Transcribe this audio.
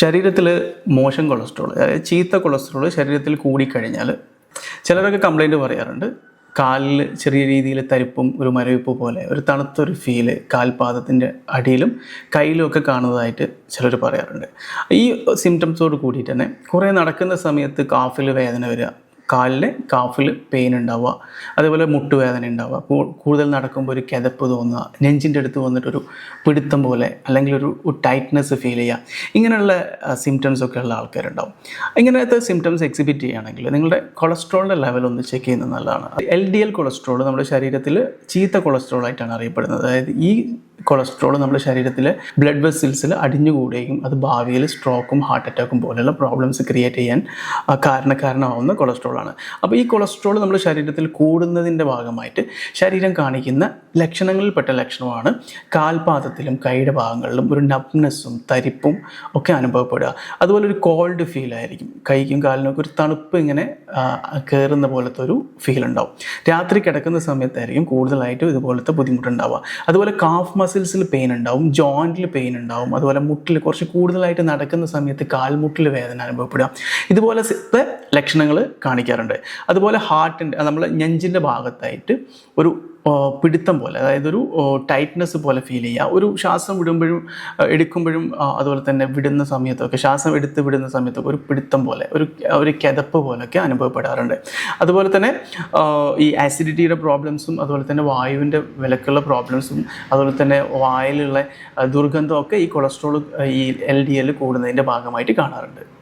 ശരീരത്തിൽ മോശം കൊളസ്ട്രോൾ അതായത് ചീത്ത കൊളസ്ട്രോൾ ശരീരത്തിൽ കൂടിക്കഴിഞ്ഞാൽ ചിലരൊക്കെ കംപ്ലൈന്റ് പറയാറുണ്ട്. കാലിൽ ചെറിയ രീതിയിൽ തരിപ്പും ഒരു മരവിപ്പ് പോലെ ഒരു തണുത്തൊരു ഫീൽ കാൽപാദത്തിന്റെ അടിയിലും കയ്യിലും ഒക്കെ കാണുന്നതായിട്ട് ചിലർ പറയാറുണ്ട്. ഈ സിംറ്റംസോട് കൂടിയിട്ട് തന്നെ കുറേ നടക്കുന്ന സമയത്ത് കാഫിൽ വേദന വരിക കാലിൽ കാഫിൽ പെയിൻ ഉണ്ടാവുക. അതേപോലെ മുട്ടുവേദന ഉണ്ടാവുക. കൂടുതൽ നടക്കുമ്പോൾ ഒരു കിതപ്പ് തോന്നുക. നെഞ്ചിന്റെ അടുത്ത് വന്നിട്ടൊരു പിടുത്തം പോലെ അല്ലെങ്കിൽ ഒരു ടൈറ്റ്നെസ് ഫീൽ ചെയ്യുക. ഇങ്ങനെയുള്ള സിംറ്റംസ് ഒക്കെ ഉള്ള ആൾക്കാരുണ്ടാവും. ഇങ്ങനത്തെ സിംറ്റംസ് എക്സിബിറ്റ് ചെയ്യുകയാണെങ്കിൽ നിങ്ങളുടെ കൊളസ്ട്രോളിന്റെ ലെവൽ ഒന്ന് ചെക്ക് ചെയ്യുന്നത് നല്ലതാണ്. എൽ ഡി എൽ കൊളസ്ട്രോൾ നമ്മുടെ ശരീരത്തിൽ ചീത്ത കൊളസ്ട്രോൾ ആയിട്ടാണ് അറിയപ്പെടുന്നത്. അതായത് ഈ കൊളസ്ട്രോൾ നമ്മുടെ ശരീരത്തിലെ ബ്ലഡ് വെസിൽസിൽ അടിഞ്ഞുകൂടുകയും അത് ഭാവിയിൽ സ്ട്രോക്കും ഹാർട്ട് അറ്റാക്കും പോലെയുള്ള പ്രോബ്ലംസ് ക്രിയേറ്റ് ചെയ്യാൻ കാരണക്കാരനാവുന്ന കൊളസ്ട്രോളാണ് അപ്പോൾ ഈ കൊളസ്ട്രോൾ നമ്മുടെ ശരീരത്തിൽ കൂടുന്നതിന്റെ ഭാഗമായിട്ട് ശരീരം കാണിക്കുന്ന ലക്ഷണങ്ങളിൽപ്പെട്ട ലക്ഷണമാണ് കാൽപാദത്തിലും കൈയുടെ ഭാഗങ്ങളിലും ഒരു നബ്നെസ്സും തരിപ്പും ഒക്കെ അനുഭവപ്പെടുക. അതുപോലെ ഒരു കോൾഡ് ഫീൽ ആയിരിക്കും. കൈക്കും കാലിനൊക്കെ ഒരു തണുപ്പ് ഇങ്ങനെ കയറുന്ന പോലത്തെ ഒരു ഫീൽ ഉണ്ടാവും. രാത്രി കിടക്കുന്ന സമയത്തായിരിക്കും കൂടുതലായിട്ടും ഇതുപോലത്തെ ബുദ്ധിമുട്ടുണ്ടാവുക. അതുപോലെ കാഫ് മസിൽസിൽ പെയിൻ ഉണ്ടാവും ജോയിന്റിൽ പെയിൻ ഉണ്ടാവും അതുപോലെ മുട്ടിൽ കുറച്ച് കൂടുതലായിട്ട് നടക്കുന്ന സമയത്ത് കാൽമുട്ടിൽ വേദന അനുഭവപ്പെടുക. ഇതുപോലെ ലക്ഷണങ്ങൾ കാണിക്കാറുണ്ട്. അതുപോലെ ഹാർട്ടിന്റെ നമ്മൾ നെഞ്ചിന്റെ ഭാഗത്തായിട്ട് ഒരു പിടുത്തം പോലെ അതായത് ഒരു ടൈറ്റ്നെസ് പോലെ ഫീൽ ചെയ്യുക. ഒരു ശ്വാസം വിടുമ്പോഴും എടുക്കുമ്പോഴും അതുപോലെ തന്നെ വിടുന്ന സമയത്തൊക്കെ ശ്വാസം എടുത്ത് വിടുന്ന സമയത്തൊക്കെ ഒരു പിടുത്തം പോലെ ഒരു ഒരു കിതപ്പ് പോലൊക്കെ അനുഭവപ്പെടാറുണ്ട്. അതുപോലെ തന്നെ ഈ ആസിഡിറ്റിയുടെ പ്രോബ്ലംസും അതുപോലെ തന്നെ വായുവിന്റെ വിലക്കുള്ള പ്രോബ്ലംസും അതുപോലെ തന്നെ വായിലുള്ള ദുർഗന്ധമൊക്കെ ഈ കൊളസ്ട്രോൾ ഈ എൽ ഡി എൽ കൂടുന്നതിന്റെ ഭാഗമായിട്ട് കാണാറുണ്ട്.